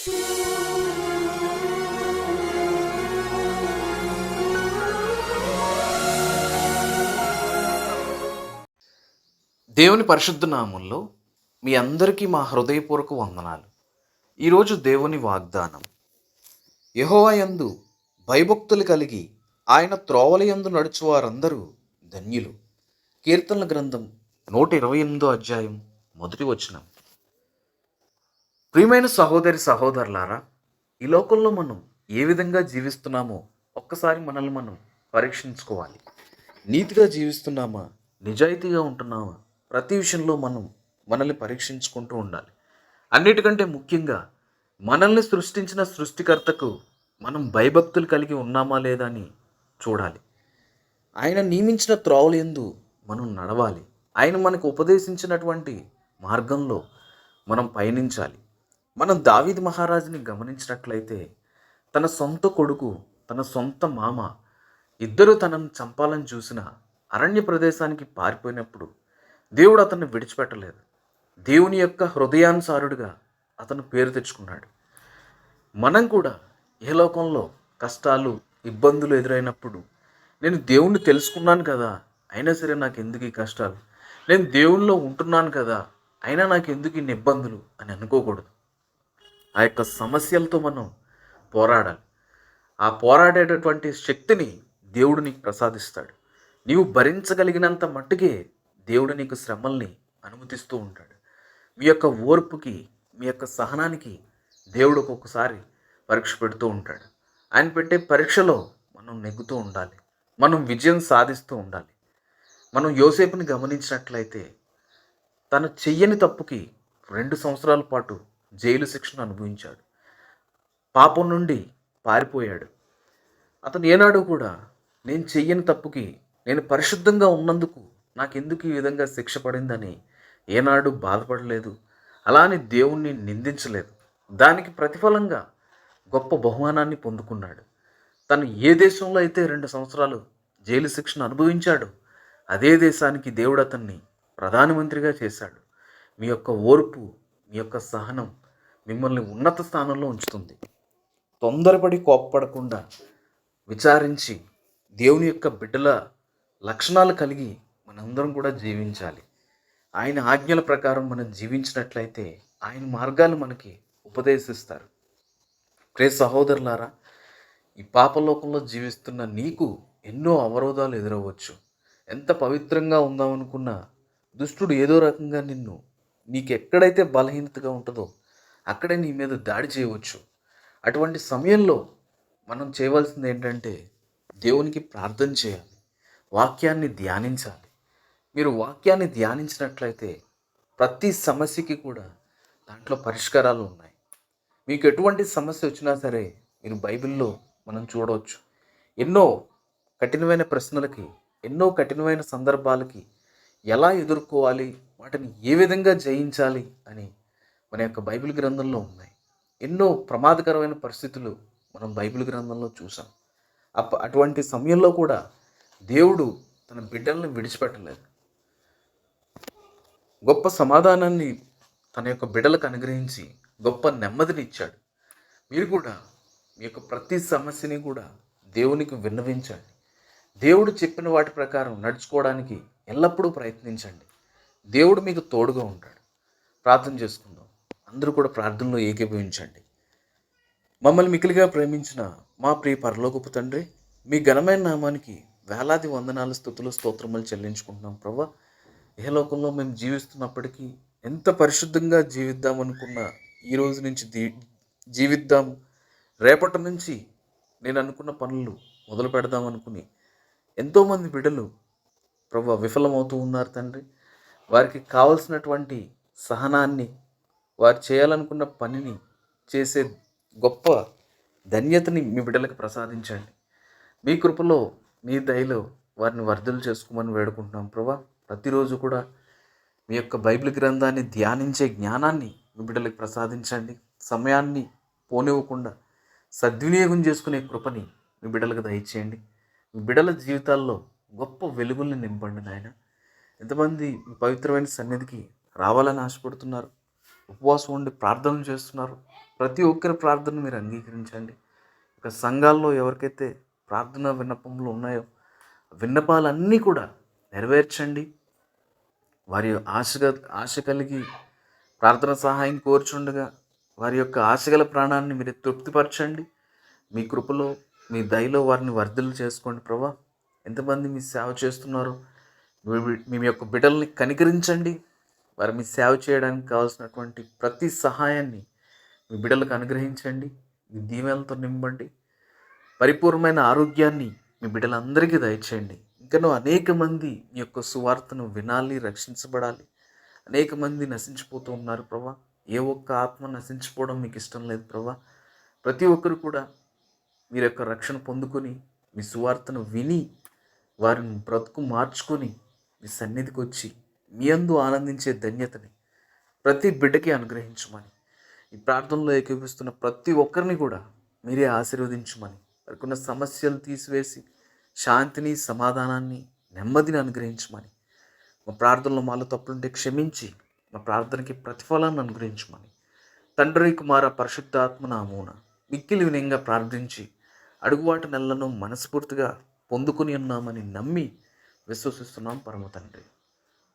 దేవుని పరిశుద్ధ నామంలో మీ అందరికీ మా హృదయపూర్వక వందనాలు. ఈరోజు దేవుని వాగ్దానం యెహోవాయందు భయభక్తులు కలిగి ఆయన త్రోవలయందు నడుచు వారందరూ ధన్యులు. కీర్తనల గ్రంథం నూట ఇరవై ఎనిమిదో అధ్యాయం మొదటి వచనం. ప్రియమైన సహోదరి సహోదరులారా ఈ లోకంలో మనం ఏ విధంగా జీవిస్తున్నామో ఒక్కసారి మనల్ని మనం పరీక్షించుకోవాలి. నీతిగా జీవిస్తున్నామా? నిజాయితీగా ఉంటున్నామా? ప్రతి విషయంలో మనం మనల్ని పరీక్షించుకుంటూ ఉండాలి. అన్నిటికంటే ముఖ్యంగా మనల్ని సృష్టించిన సృష్టికర్తకు మనం భయభక్తులు కలిగి ఉన్నామా లేదా అని చూడాలి. ఆయన నియమించిన త్రోవలు ఎందు మనం నడవాలి. ఆయన మనకు ఉపదేశించినటువంటి మార్గంలో మనం పయనించాలి. మనం దావీద్ మహారాజుని గమనించినట్లయితే తన సొంత కొడుకు తన సొంత మామ ఇద్దరు తనను చంపాలని చూసిన అరణ్య ప్రదేశానికి పారిపోయినప్పుడు దేవుడు అతన్ని విడిచిపెట్టలేదు. దేవుని యొక్క హృదయానుసారుడిగా అతను పేరు తెచ్చుకున్నాడు. మనం కూడా ఏ లోకంలో కష్టాలు ఇబ్బందులు ఎదురైనప్పుడు నేను దేవుణ్ణి తెలుసుకున్నాను కదా అయినా సరే నాకు ఎందుకు ఈ కష్టాలు? నేను దేవునిలో ఉంటున్నాను కదా అయినా నాకు ఎందుకు ఇన్ని ఇబ్బందులు అని అనుకోకూడదు. ఆ యొక్క సమస్యలతో మనం పోరాడాలి. ఆ పోరాడేటటువంటి శక్తిని దేవుడు నీకు ప్రసాదిస్తాడు. నీవు భరించగలిగినంత మట్టుకే దేవుడు నీకు శ్రమల్ని అనుమతిస్తూ ఉంటాడు. మీ యొక్క ఓర్పుకి మీ యొక్క సహనానికి దేవుడు ఒక్కొక్కసారి పరీక్ష పెడుతూ ఉంటాడు. ఆయన పెట్టే పరీక్షలో మనం నెగ్గుతూ ఉండాలి. మనం విజయం సాధిస్తూ ఉండాలి. మనం యోసేపుని గమనించినట్లయితే తను చెయ్యని తప్పుకి రెండు సంవత్సరాల పాటు జైలు శిక్షను అనుభవించాడు. పాపం నుండి పారిపోయాడు. అతను ఏనాడు కూడా నేను చెయ్యని తప్పుకి నేను పరిశుద్ధంగా ఉన్నందుకు నాకెందుకు ఈ విధంగా శిక్ష పడిందని ఏనాడు బాధపడలేదు. అలా అని దేవుణ్ణి నిందించలేదు. దానికి ప్రతిఫలంగా గొప్ప బహుమానాన్ని పొందుకున్నాడు. తను ఏ దేశంలో అయితే రెండు సంవత్సరాలు జైలు శిక్షను అనుభవించాడో అదే దేశానికి దేవుడు అతన్ని ప్రధానమంత్రిగా చేశాడు. మీ యొక్క ఓర్పు మీ యొక్క సహనం మిమ్మల్ని ఉన్నత స్థానంలో ఉంచుతుంది. తొందరపడి కోప్పడకుండా విచారించి దేవుని యొక్క బిడ్డల లక్షణాలు కలిగి మనందరం కూడా జీవించాలి. ఆయన ఆజ్ఞల ప్రకారం మనం జీవించినట్లయితే ఆయన మార్గాలు మనకి ఉపదేశిస్తారు. ప్రే సహోదరులారా ఈ పాపలోకంలో జీవిస్తున్న నీకు ఎన్నో అవరోధాలు ఎదురవ్వచ్చు. ఎంత పవిత్రంగా ఉందామనుకున్నా దుష్టుడు ఏదో రకంగా నిన్ను నీకు ఎక్కడైతే బలహీనతగా ఉంటుందో అక్కడే నీ మీద దాడి చేయవచ్చు. అటువంటి సమయంలో మనం చేయవలసింది ఏంటంటే దేవునికి ప్రార్థన చేయాలి. వాక్యాన్ని ధ్యానించాలి. మీరు వాక్యాన్ని ధ్యానించినట్లయితే ప్రతి సమస్యకి కూడా దాంట్లో పరిష్కారాలు ఉన్నాయి. మీకు ఎటువంటి సమస్య వచ్చినా సరే మీరు బైబిల్లో మనం చూడవచ్చు. ఎన్నో కఠినమైన ప్రశ్నలకి ఎన్నో కఠినమైన సందర్భాలకి ఎలా ఎదుర్కోవాలి? వాటిని ఏ విధంగా జయించాలి? అని మన యొక్క బైబిల్ గ్రంథంలో ఉన్నాయి. ఎన్నో ప్రమాదకరమైన పరిస్థితులు మనం బైబిల్ గ్రంథంలో చూసాం. అప్ప అటువంటి సమయంలో కూడా దేవుడు తన బిడ్డల్ని విడిచిపెట్టలేదు. గొప్ప సమాధానాన్ని తన యొక్క బిడ్డలకు అనుగ్రహించి గొప్ప నెమ్మదిని ఇచ్చాడు. మీరు కూడా మీ యొక్క ప్రతి సమస్యని కూడా దేవునికి విన్నవించండి. దేవుడు చెప్పిన వాటి ప్రకారం నడుచుకోవడానికి ఎల్లప్పుడూ ప్రయత్నించండి. దేవుడు మీకు తోడుగా ఉంటాడు. ప్రార్థన చేసుకుందాం. అందరూ కూడా ప్రార్థనలో ఏకీభవించండి. మమ్మల్ని మికిలిగా ప్రేమించిన మా ప్రియ పరలోకపు తండ్రి మీ ఘనమైన నామానికి వేలాది వందనాలు స్థుతులు స్తోత్రములు చెల్లించుకుంటున్నాం ప్రభా. లోకంలో మేము జీవిస్తున్నప్పటికీ ఎంత పరిశుద్ధంగా జీవిద్దాం అనుకున్న ఈ రోజు నుంచి జీవిద్దాం. రేపటి నుంచి నేను అనుకున్న పనులు మొదలు పెడదాం అనుకుని ఎంతోమంది బిడ్డలు ప్రభ విఫలమవుతూ ఉన్నారు తండ్రి. వారికి కావలసినటువంటి సహనాన్ని వారు చేయాలనుకున్న పనిని చేసే గొప్ప ధన్యతని మీ బిడ్డలకు ప్రసాదించండి. మీ కృపలో మీ దయలో వారిని వర్ధలు చేసుకోమని వేడుకుంటున్నాం ప్రభా. ప్రతిరోజు కూడా మీ యొక్క బైబిల్ గ్రంథాన్ని ధ్యానించే జ్ఞానాన్ని మీ బిడ్డలకు ప్రసాదించండి. సమయాన్ని పోనివ్వకుండా సద్వినియోగం చేసుకునే కృపని మీ బిడ్డలకు దయచేయండి. మీ బిడ్డల జీవితాల్లో గొప్ప వెలుగుల్ని నింపండి నాయన. ఎంతమంది మీ పవిత్రమైన సన్నిధికి రావాలని ఆశపడుతున్నారు? ఉపవాసం ఉండి ప్రార్థనలు చేస్తున్నారు. ప్రతి ఒక్కరి ప్రార్థన మీరు అంగీకరించండి. ఇక సంఘాల్లో ఎవరికైతే ప్రార్థన విన్నపములు ఉన్నాయో విన్నపాలన్నీ కూడా నెరవేర్చండి. వారి ఆశగా ఆశ కలిగి ప్రార్థన సహాయం కోరుచుండగా వారి యొక్క ఆశగల ప్రాణాన్ని మీరు తృప్తిపరచండి. మీ కృపలో మీ దయలో వారిని వర్ధలు చేసుకోండి ప్రభా. ఎంతమంది మీ సేవ చేస్తున్నారో మీ యొక్క బిడ్డల్ని కనికరించండి. వారు మీ సేవ చేయడానికి కావాల్సినటువంటి ప్రతి సహాయాన్ని మీ బిడ్డలకు అనుగ్రహించండి. మీ దీవెలతో నింపండి. పరిపూర్ణమైన ఆరోగ్యాన్ని మీ బిడ్డలందరికీ దయచేయండి. ఇంకనూ అనేక మంది మీ యొక్క సువార్తను వినాలి రక్షించబడాలి. అనేక మంది నశించిపోతూ ఉన్నారు ప్రభా. ఏ ఒక్క ఆత్మ నశించిపోవడం మీకు ఇష్టం లేదు ప్రభా. ప్రతి ఒక్కరు కూడా మీరు యొక్క రక్షణ పొందుకొని మీ సువార్తను విని వారిని బ్రతుకు మార్చుకొని మీ సన్నిధికి వచ్చి మీ అందు ఆనందించే ధన్యతని ప్రతి బిడ్డకి అనుగ్రహించమని. ఈ ప్రార్థనలో ఏకీపిస్తున్న ప్రతి ఒక్కరిని కూడా మీరే ఆశీర్వదించమని. వారికున్న సమస్యలు తీసివేసి శాంతిని సమాధానాన్ని నెమ్మదిని అనుగ్రహించమని. మా ప్రార్థనలో మాలో తప్పులుంటే క్షమించి మా ప్రార్థనకి ప్రతిఫలాన్ని అనుగ్రహించమని. తండ్రి కుమార పరిశుద్ధాత్మ నామూన మిక్కిలి వినయంగా ప్రార్థించి అడుగువాటి నెలను మనస్ఫూర్తిగా పొందుకుని ఉన్నామని నమ్మి విశ్వసిస్తున్నాం పరమ తండ్రి